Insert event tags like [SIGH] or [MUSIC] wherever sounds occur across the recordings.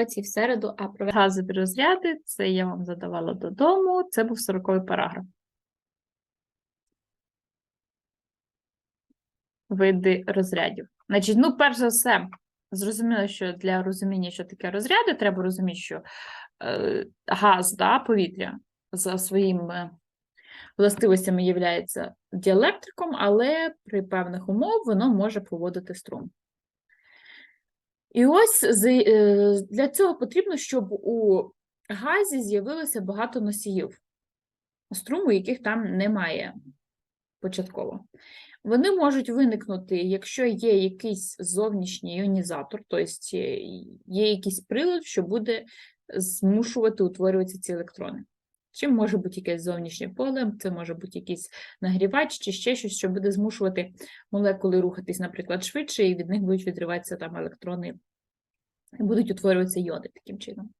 уроці в середу, а про газові розряди це я вам задавала додому. Це був 40-й параграф. Види розрядів. Значить, ну, перш за все, зрозуміло, що для розуміння, що таке розряди, треба розуміти, що е, газ, да, повітря за своїми властивостями є діелектриком, але при певних умов воно може проводити струм. І ось е, для цього потрібно, щоб у газі з'явилося багато носіїв струму, яких там немає початково. Вони можуть виникнути, якщо є якийсь зовнішній іонізатор, тобто є якийсь прилад, що буде змушувати утворюватися ці електрони. Чим може бути якесь зовнішнє поле, це може бути якийсь нагрівач чи ще щось, що буде змушувати молекули рухатись, наприклад, швидше, і від них будуть відриватися там електрони, будуть утворюватися йоди таким чином.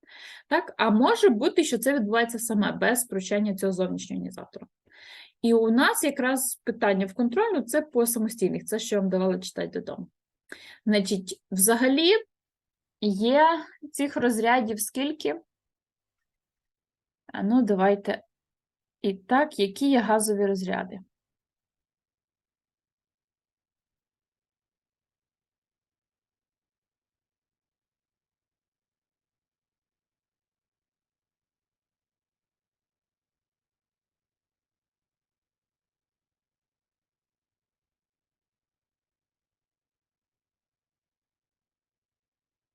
Так? А може бути, що це відбувається саме без втручання цього зовнішнього іонізатора. І у нас якраз питання в контрольну це по самостійних, це що вам давала читати додому. Значить, взагалі є цих розрядів скільки? Ну, давайте. І так, які є газові розряди?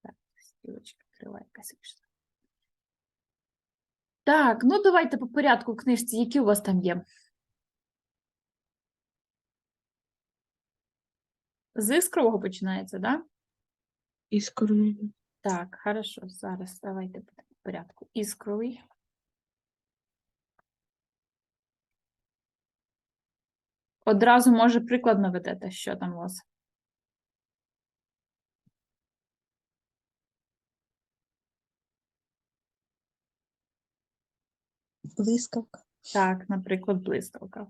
Так, стрілочка крива якась. Так, ну давайте по порядку в книжці, які у вас там є. З іскрового починається, так? Да? Іскорний. Так, хорошо, зараз давайте по порядку. Іскровий. Одразу, може, приклад наведете, що там у вас. Блискавка. Так, наприклад, блискавка.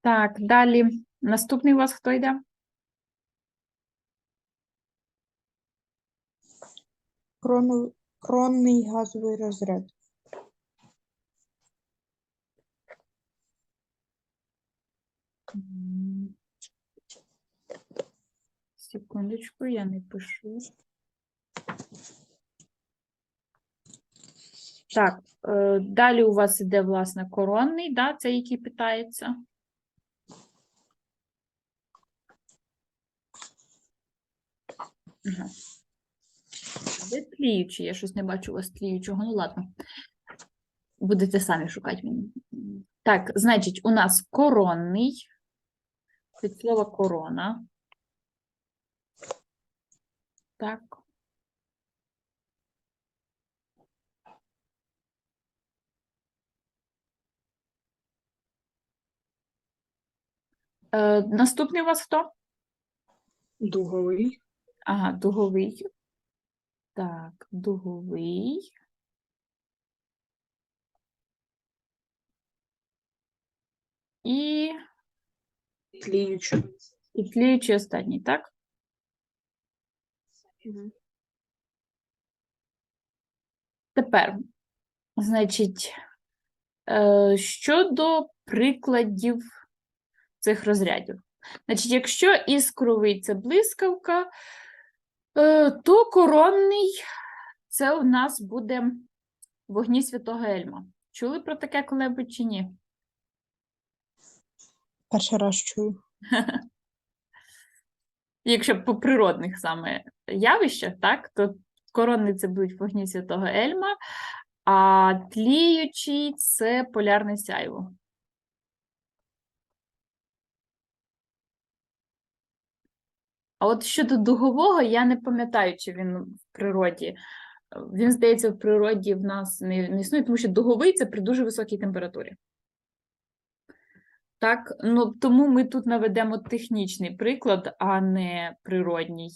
Так, далі. Наступний у вас хто йде? Крону... Кронний газовий розряд. М. Секундочку, я не пишу. Так, е, далі у вас іде, власне, коронний, да, це який питається. Ага. Тліючий? Я щось не бачу у вас тліючого. Ну, ладно. Будете самі шукати мені. Так, значить, у нас коронний. Від слова корона. Так. Е, наступний у вас хто? Дуговий. Ага, дуговий. Так, дуговий. І, Тліючий. і тліючий останній, так? Тепер, значить, е, щодо прикладів цих розрядів. Значить, якщо іскровий це блискавка, е, то коронний це у нас буде вогні святого Ельма. Чули про таке коли-небудь чи ні? Перший раз чую. [LAUGHS] Якщо по природних саме явищах, так, то коронний це будуть вогні святого Ельма, а тліючий це полярне сяйво. А от щодо дугового, я не пам'ятаю, чи він в природі. Він, здається, в природі в нас не, не існує, тому що дуговий це при дуже високій температурі. Так, ну тому ми тут наведемо технічний приклад, а не природній.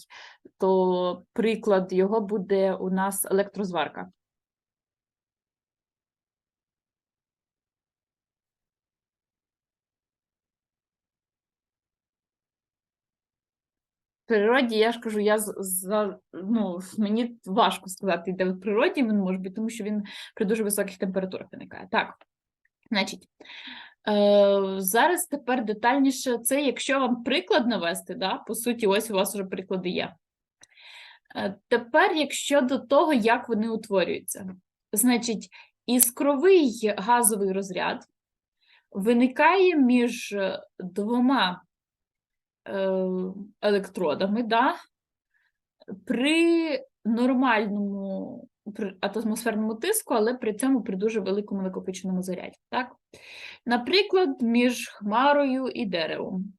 То приклад його буде у нас електрозварка. В природі, я ж кажу, я за, ну, мені важко сказати, де в природі він може бути, тому що він при дуже високих температурах виникає. Так, значить, зараз тепер детальніше це, якщо вам приклад навести, да, по суті, ось у вас вже приклади є. Е, Тепер, якщо до того, як вони утворюються, значить, іскровий газовий розряд виникає між е, двома е, електродами, да, при нормальному при атмосферному тиску, але при цьому при дуже великому накопиченому заряді. Так? Наприклад, між хмарою і деревом.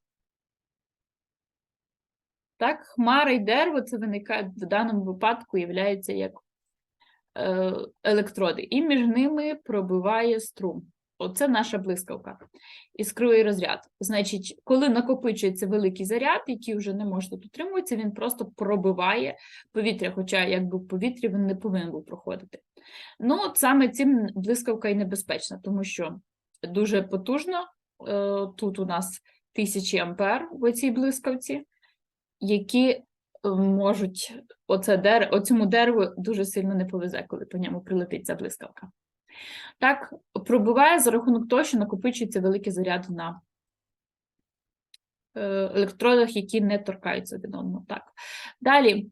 Так, хмара і дерево це виникає в даному випадку являється як е, електроди, і між ними пробиває струм. Оце наша блискавка. Іскровий розряд. Значить, коли накопичується великий заряд, який вже не може тут утримуватися, він просто пробиває повітря, хоча якби в повітрі він не повинен був проходити. Ну, от саме цим блискавка і небезпечна, тому що дуже потужно. е, Тут у нас тисячі ампер в цій блискавці, які е, можуть оце дер... оцьому дереву дуже сильно не повезе, коли по ньому прилетить ця блискавка. Так, пробиває за рахунок того, що накопичується великий заряд на е, електродах, які не торкаються один одного. Так. Далі,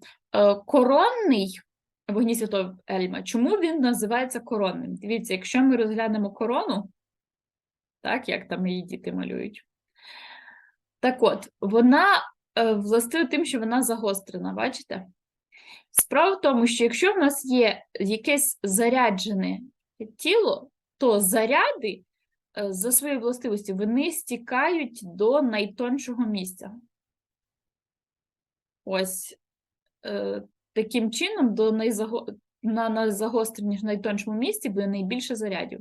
коронний вогні святого Ельма. Чому він називається коронним? Дивіться, якщо ми розглянемо корону, так, як там її діти малюють. Так от, вона е, властива тим, що вона загострена, бачите? Справа в тому, що якщо в нас є якесь заряджене тіло, то заряди е, за своєю властивістю вони стікають до найтоншого місця. Ось е, таким чином до найзаго... на найзагостреній найтоншому місці буде найбільше зарядів.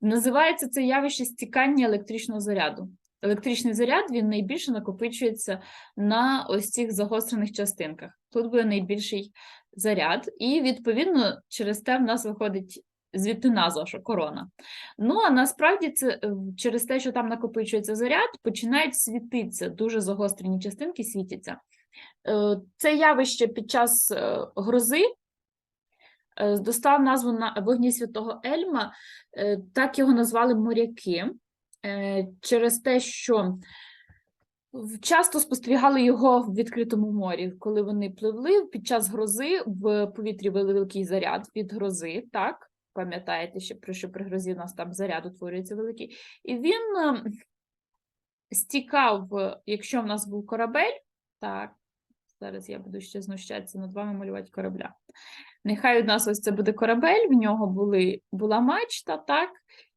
Називається це явище стікання електричного заряду. Електричний заряд він найбільше накопичується на ось цих загострених частинках. Тут буде найбільший заряд, і відповідно через те в нас виходить звідти назва, що корона. Ну а насправді це е, через те, що там накопичується заряд, починають світитися дуже загострені частинки, світяться. Е, Це явище під час е, грози достав назву на вогні святого Ельма, е, так його назвали моряки е, через те, що часто спостерігали його в відкритому морі, коли вони пливли під час грози в повітрі великий заряд від грози, так? Пам'ятаєте, що при, що при грозі у нас там заряд утворюється великий. І він е, стікав, е, якщо в нас був корабель, так, зараз я буду ще знущатися над вами малювати корабля. Нехай у нас ось це буде корабель, в нього були, була мачта, так,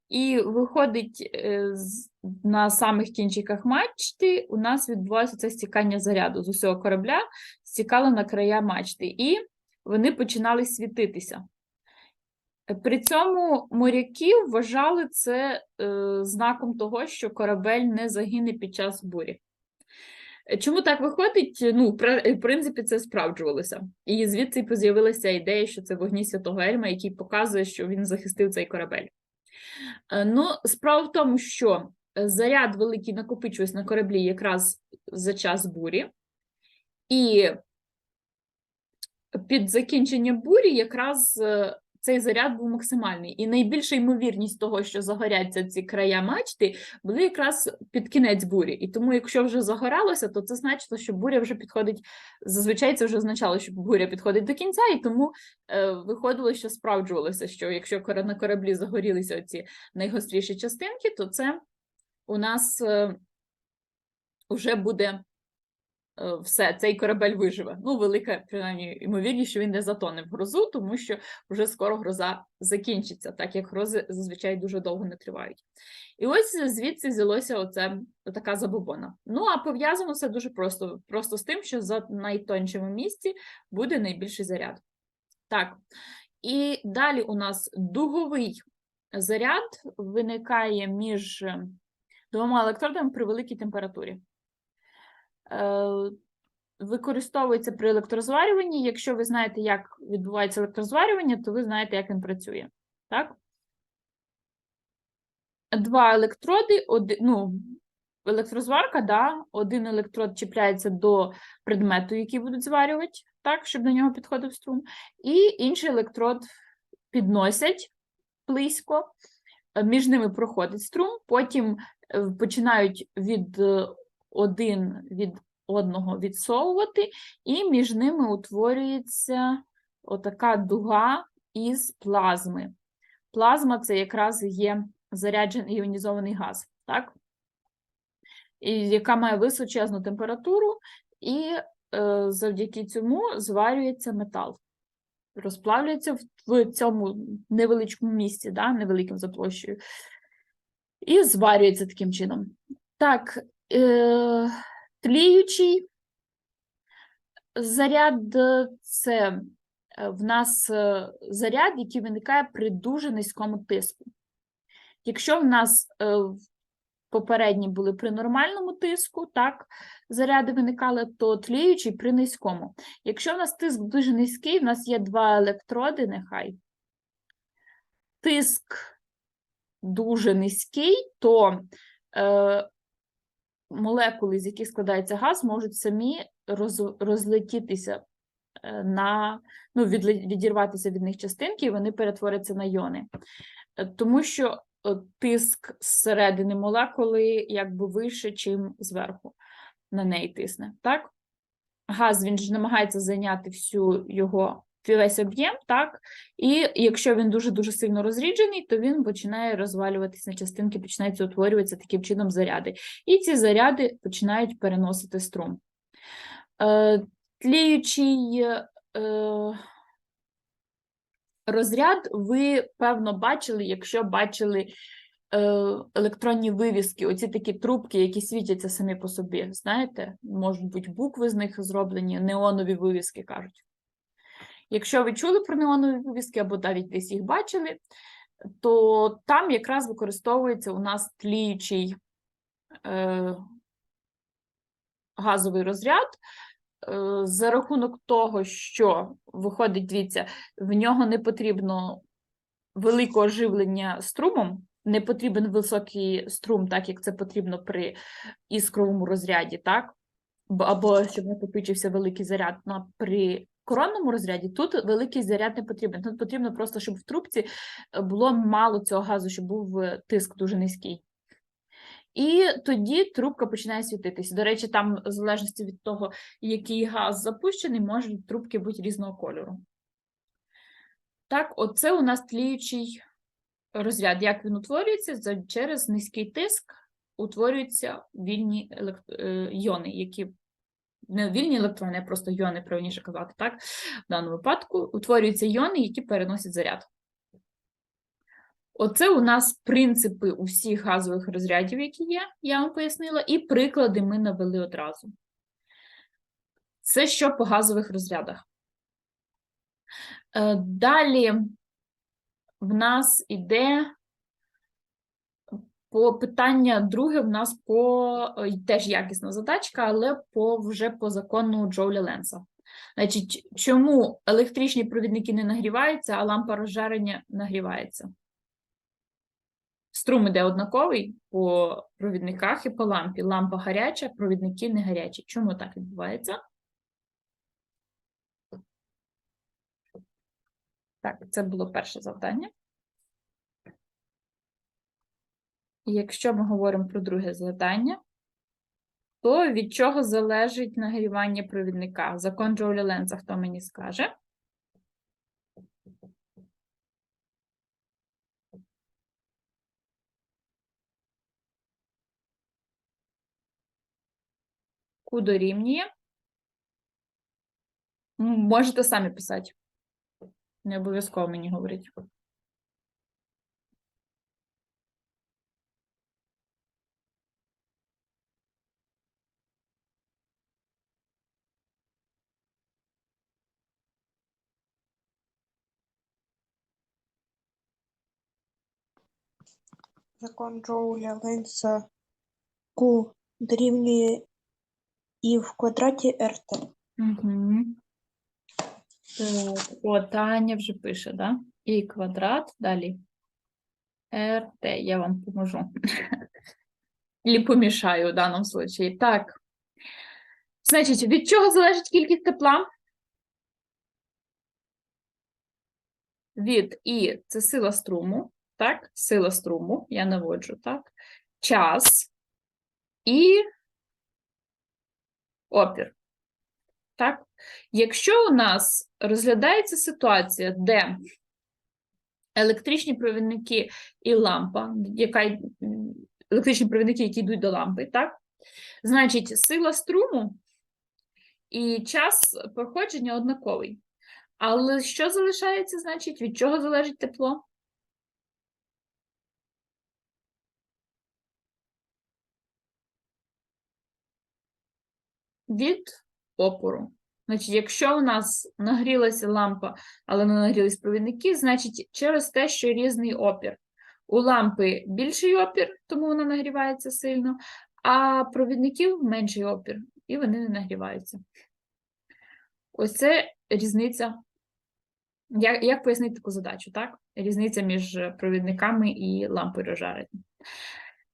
і виходить е, на самих кінчиках мачти, у нас відбувається це стікання заряду з усього корабля, стікало на края мачти, і вони починали світитися. При цьому моряки вважали це е, знаком того, що корабель не загине під час бурі. Е, Чому так виходить? Ну, в принципі, це справджувалося. І звідси з'явилася ідея, що це вогні святого Ельма, який показує, що він захистив цей корабель. Е, Ну, справа в тому, що е, заряд великий накопичується на кораблі якраз за час бурі, і під закінчення бурі якраз е, цей заряд був максимальний. І найбільша ймовірність того, що загоряться ці края мачти, були якраз під кінець бурі. І тому, якщо вже загоралося, то це значило, що буря вже підходить. Зазвичай це вже означало, що буря підходить до кінця, і тому е, виходило, що справджувалося, що якщо на кораблі загорілися оці найгостріші частинки, то це у нас вже буде е, все, цей корабель виживе. Ну, велика, принаймні, ймовірність, що він не затоне в грозу, тому що вже скоро гроза закінчиться, так як грози зазвичай дуже довго не тривають. І ось звідси взялося оце така забобона. Ну, а пов'язано все дуже просто, просто з тим, що за найтоншому місці буде найбільший заряд. Так, і далі у нас дуговий заряд виникає між е, двома електродами при великій температурі. Е, Використовується при електрозварюванні. Якщо ви знаєте, як відбувається електрозварювання, то ви знаєте, як він працює. Так? Два електроди, оди, ну, електрозварка, да, один електрод чіпляється до предмету, який будуть зварювати, так, щоб до нього підходив струм, і інший електрод підносять близько, між ними проходить струм, потім е, починають від е, один від одного відсовувати, і між ними утворюється отака дуга із плазми. Плазма це якраз є заряджений іонізований газ, так? І яка має височезну температуру, і е, завдяки цьому зварюється метал. Розплавлюється в, цьому невеличкому місці, да, невеликим за площею, і зварюється таким чином. Так, е, тліючий заряд е, це е, в нас е, заряд, який виникає при дуже низькому тиску. Якщо в нас попередні були при нормальному тиску, так, заряди виникали, то тліючий при низькому. Якщо в нас тиск дуже низький, в нас є два електроди, нехай. Тиск дуже низький, то е, молекули, з яких складається газ, можуть самі роз, розлетітися е, на, ну, відле- відірватися від них частинки, і вони перетворяться на йони. Е, Тому що е, тиск зсередини молекули якби вище, чим зверху на неї тисне. Так? Газ він ж намагається зайняти всю його весь об'єм, так? І якщо він дуже-дуже сильно розріджений, то він починає розвалюватися на частинки, починаються утворюватися таким чином заряди. І ці заряди починають переносити струм. Е, тліючий е, розряд ви, певно, бачили, якщо бачили е, електронні вивіски, оці такі трубки, які світяться самі по собі. Знаєте, можуть бути букви з них зроблені, неонові вивіски кажуть. Якщо ви чули про неонові вивіски або навіть десь їх бачили, то там якраз використовується у нас тліючий е, газовий розряд. е, За рахунок того, що виходить, дивіться, в нього не потрібно великого живлення струмом, не потрібен високий струм, так як це потрібно при іскровому розряді, так? Або щоб накопичився великий заряд. Ну, а при коронному розряді тут великий заряд не потрібен. Тут потрібно просто, щоб в трубці е, було мало цього газу, щоб був е, тиск дуже низький. І тоді трубка починає світитися. До речі, там, в залежності від того, який газ запущений, можуть трубки бути різного кольору. Так, оце у нас тліючий розряд. Як він утворюється? Через низький тиск утворюються вільні елект... е, йони, які не вільні електрони, а просто йони, правильніше казати, так? В даному випадку утворюються йони, які переносять заряд. Оце у нас принципи усіх газових розрядів, які є, я вам пояснила, і приклади ми навели одразу. Це що по газових розрядах. Е, Далі в нас іде по питання друге, в нас по е, теж якісна задачка, але по вже по закону Джоуля Ленса. Значить, чому електричні провідники не нагріваються, а лампа розжарення нагрівається? Струм іде однаковий по провідниках і по лампі. Лампа гаряча, провідники не гарячі. Чому так відбувається? Так, це було перше завдання. І Якщо ми говоримо про друге завдання, то від чого залежить нагрівання провідника? Закон Джоуля Ленца, хто мені скаже? Q дорівнює? Можете самі писати. Не обов'язково мені говорити. Закон Джоуля Ленса Q дорівнює І в квадраті РТ. Угу. О, Таня вже пише, да? І квадрат, далі. РТ, я вам поможу. Или помішаю в даному случаї. Так. Значить, від чого залежить кількість тепла? Від І це сила струму, так? Сила струму, я наводжу, так? Час і опір. Так? Якщо у нас розглядається ситуація, де електричні провідники і лампа, яка електричні провідники, які йдуть до лампи, так? Значить, сила струму і час проходження однаковий. Але що залишається, значить, від чого залежить тепло? Від опору. Значить, якщо у нас нагрілася лампа, але не нагрілись провідники, значить через те, що різний опір. У лампи більший опір, тому вона нагрівається сильно, а провідників менший опір, і вони не нагріваються. Ось це різниця. Як, як пояснити таку задачу, так? Різниця між провідниками і лампою розжарення.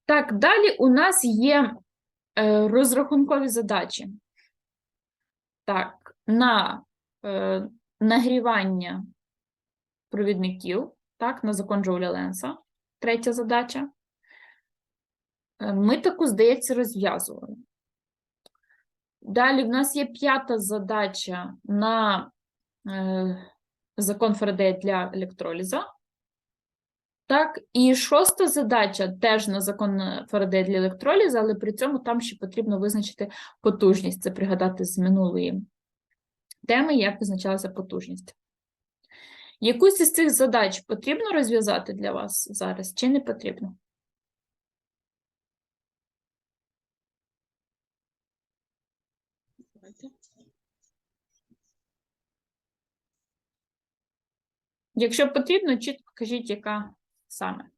Так, далі у нас є е, розрахункові задачі. Так, на е, нагрівання провідників, так, на закон Джоуля Ленса. Третя задача. Е, Ми таку, здається, розв'язували. Далі в нас є п'ята задача на е, закон Фарадея для електроліза. Так, і шоста задача теж на закон Фарадея для електроліза, але при цьому там ще потрібно визначити потужність. Це пригадати з минулої теми, як визначалася потужність. Якусь із цих задач потрібно розв'язати для вас зараз чи не потрібно? Якщо потрібно, чітко кажіть, яка саме.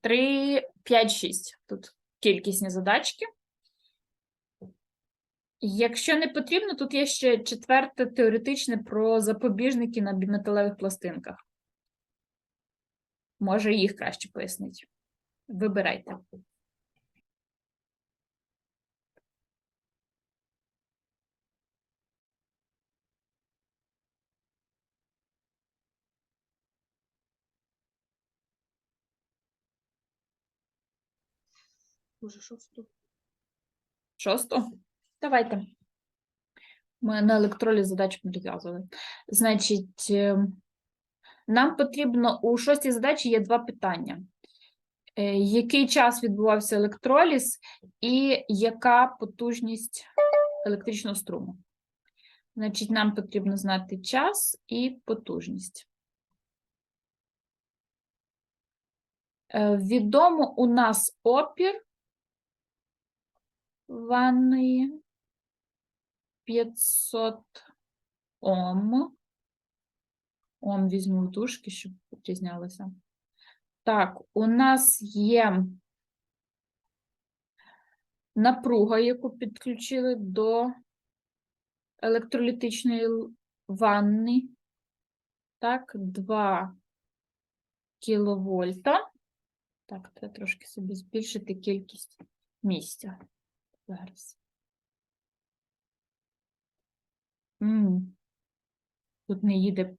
3, 5, 6. Тут кількісні задачки. Якщо не потрібно, тут є ще четверте теоретичне про запобіжники на біметалевих пластинках. Може, їх краще пояснити. Вибирайте. Може, шосту. Шосту? Давайте. Ми на електролі задачу розв'язували. Значить, е, нам потрібно у шостій задачі є два питання. Е, Який час відбувався електроліз і яка потужність електричного струму? Значить, нам потрібно знати час і потужність. Е, Відомо у нас опір ванної 500 Ом. Ом візьму в щоб відрізнялося. Так, у нас є напруга, яку підключили до електролітичної ванни. Так, 2 кіловольта. Так, треба трошки собі збільшити кількість місця. Зараз. М, Тут не їде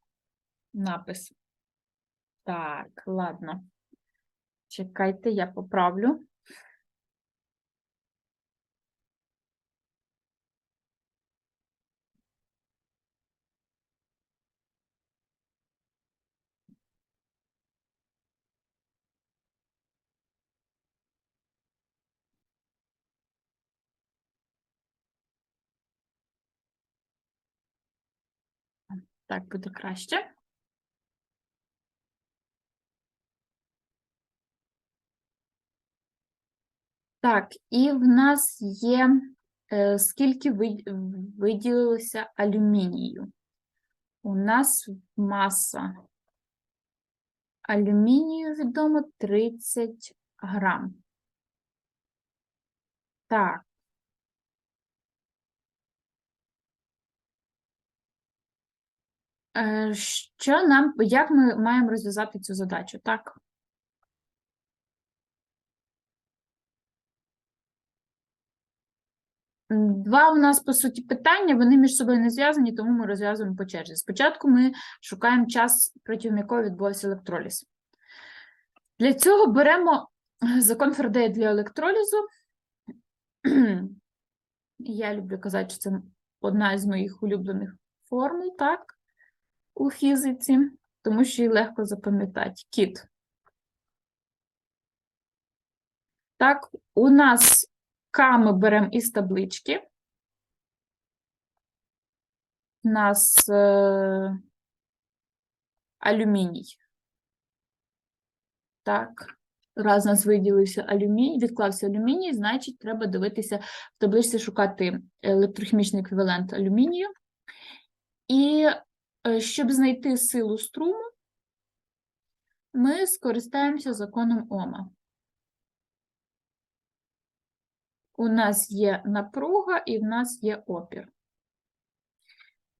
напис. Так, ладно. Чекайте, я поправлю. Так, буде краще. Так, і в нас є е, скільки ви- виділилося алюмінію. У нас маса алюмінію відомо 30 грам. Так. Що нам, як ми маємо розв'язати цю задачу? Так. Два у нас, по суті, питання, вони між собою не зв'язані, тому ми розв'язуємо по черзі. Спочатку ми шукаємо час, протягом якого відбувався електроліз. Для цього беремо е, закон Фарадея для електролізу. [CLEARS THROAT] Я люблю казати, що це одна із моїх улюблених формул, так, у фізиці, тому що її легко запам'ятати. Кіт. Так, у нас К ми беремо із таблички. У нас е, алюміній. Так, раз у нас виділився алюміній, відклався алюміній, значить, треба дивитися в табличці, шукати електрохімічний еквівалент алюмінію. І щоб знайти силу струму, ми скористаємося законом Ома. У нас є напруга і в нас є опір.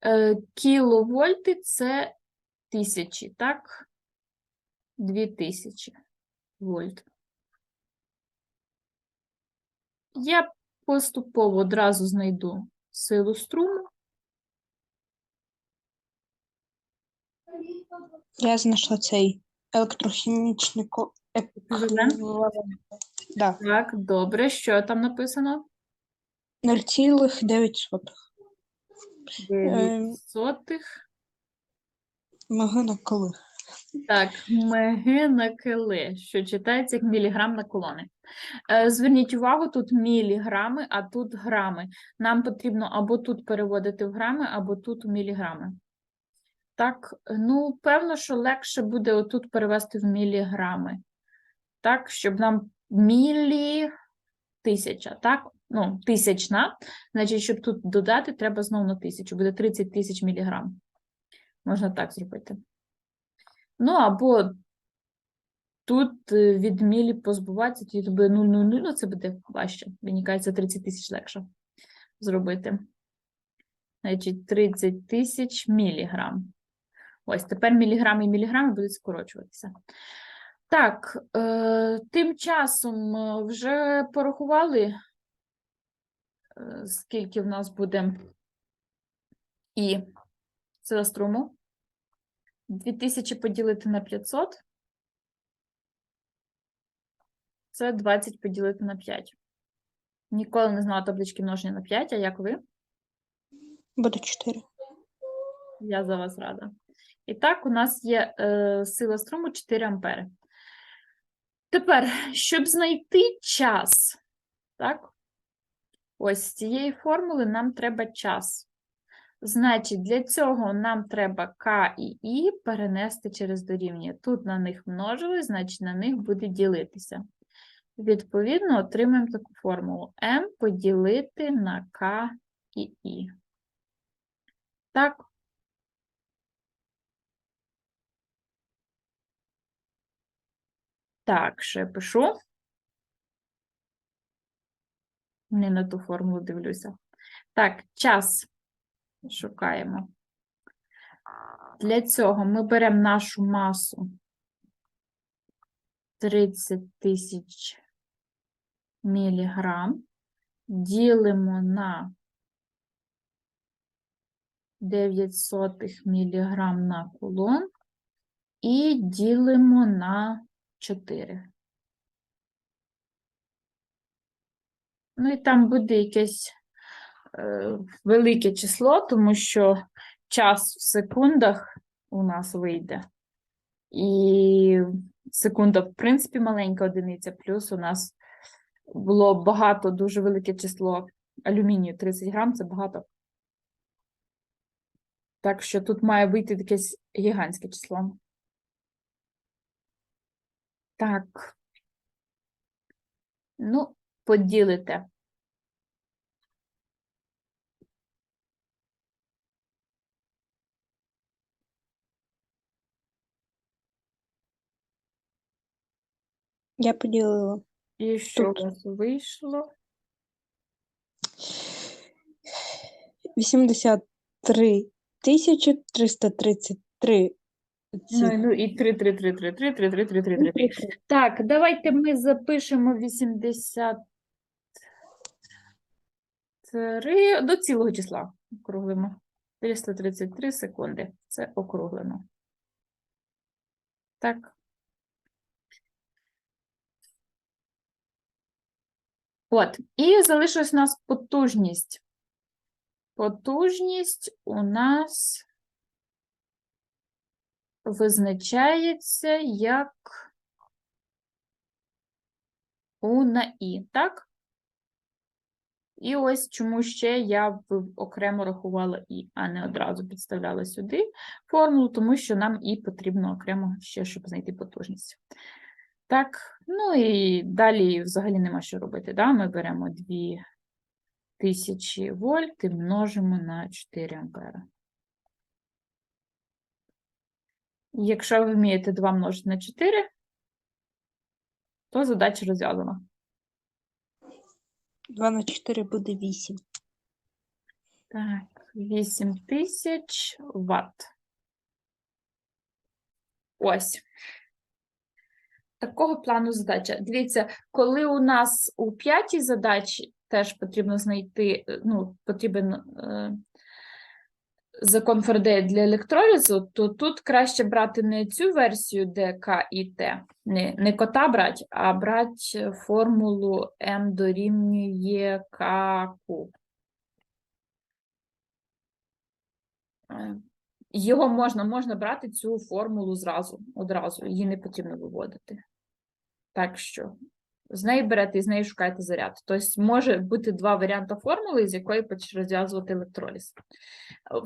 Е, Кіловольти це тисячі, так? Дві тисячі вольт. Я поступово одразу знайду силу струму. Я знайшла цей електрохімічний ко- Еквівалент? Да. Так, добре. Що там написано? 0,9 Дев'ять сотих. мега на коли. Так, меги на кили, що читається як міліграм на колони. Е, Зверніть увагу, тут міліграми, а тут грами. Нам потрібно або тут переводити в грами, або тут в міліграми. Так, ну, певно, що легше буде отут перевести в міліграми. Так, щоб нам мілі тисяча, так? Ну, тисячна. Значить, щоб тут додати, треба знову на тисячу. Буде 30 тисяч міліграм. Можна так зробити. Ну, або тут е, від мілі позбуватися, тоді буде 0,00, ну це буде важче. Мені кажеться, 30 тисяч легше зробити. Значить, 30 тисяч міліграм. Ось тепер міліграми і міліграми будуть скорочуватися. Так, е, тим часом е, вже порахували, е, скільки в нас буде і сила струму. 2000 поділити на 500. Це 20 поділити на 5. Ніколи не знала таблички множення на 5, а як ви? Буде 4. Я за вас рада. І так, у нас є е, сила струму 4 ампери. Тепер, щоб знайти час, так? Ось з цієї формули нам треба час. Значить, для цього нам треба К і І перенести через дорівнює. Тут на них множили, значить на них буде ділитися. Відповідно, отримаємо таку формулу М поділити на К і І. Так. Так, що я пишу? Не на ту формулу дивлюся. Так, час шукаємо. Для цього ми беремо нашу масу 30 тисяч міліграм, ділимо на 9 сотих міліграм на кулон і ділимо на 4. Ну і там буде якесь е, велике число, тому що час в секундах у нас вийде. І секунда, в принципі, маленька одиниця, плюс у нас було багато, дуже велике число алюмінію 30 грам це багато. Так що тут має вийти якесь гігантське число. Так. Ну, поділите. Я поділила. І що Тут. у вас вийшло? 83 тисячі 333. Ну, ну і 3, 3, 3, 3, 3, 3, 3, 3, 3, 3, 3. Так, давайте ми запишемо 83 до цілого числа округлимо. 433 секунди. Це округлено. Так. От, і залишилась у нас потужність. Потужність у нас визначається як У на І, так? І ось чому ще я окремо рахувала І, а не одразу підставляла сюди формулу, тому що нам І потрібно окремо ще, щоб знайти потужність. Так, ну і далі взагалі нема що робити. Да? Ми беремо 2000 вольт і множимо на 4 ампера. Якщо ви вмієте 2 множити на 4, то задача розв'язана. 2 на 4 буде 8. Так, 8000 Вт. Ось. Такого плану задача. Дивіться, коли у нас у п'ятій задачі теж потрібно знайти, е, ну, потрібен е, закон Фарадея для електролізу, то тут краще брати не цю версію, де К і Т, не, не кота брати, а брати формулу М дорівнює КQ. Е, Його можна, можна брати цю формулу зразу, одразу, її не потрібно виводити. Так що з неї берете і з неї шукаєте заряд. Тобто може бути два варіанти формули, з якої почне розв'язувати електроліз.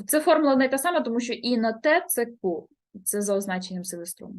Це формула не та сама, тому що і на Т це Q, це за означенням сили струму.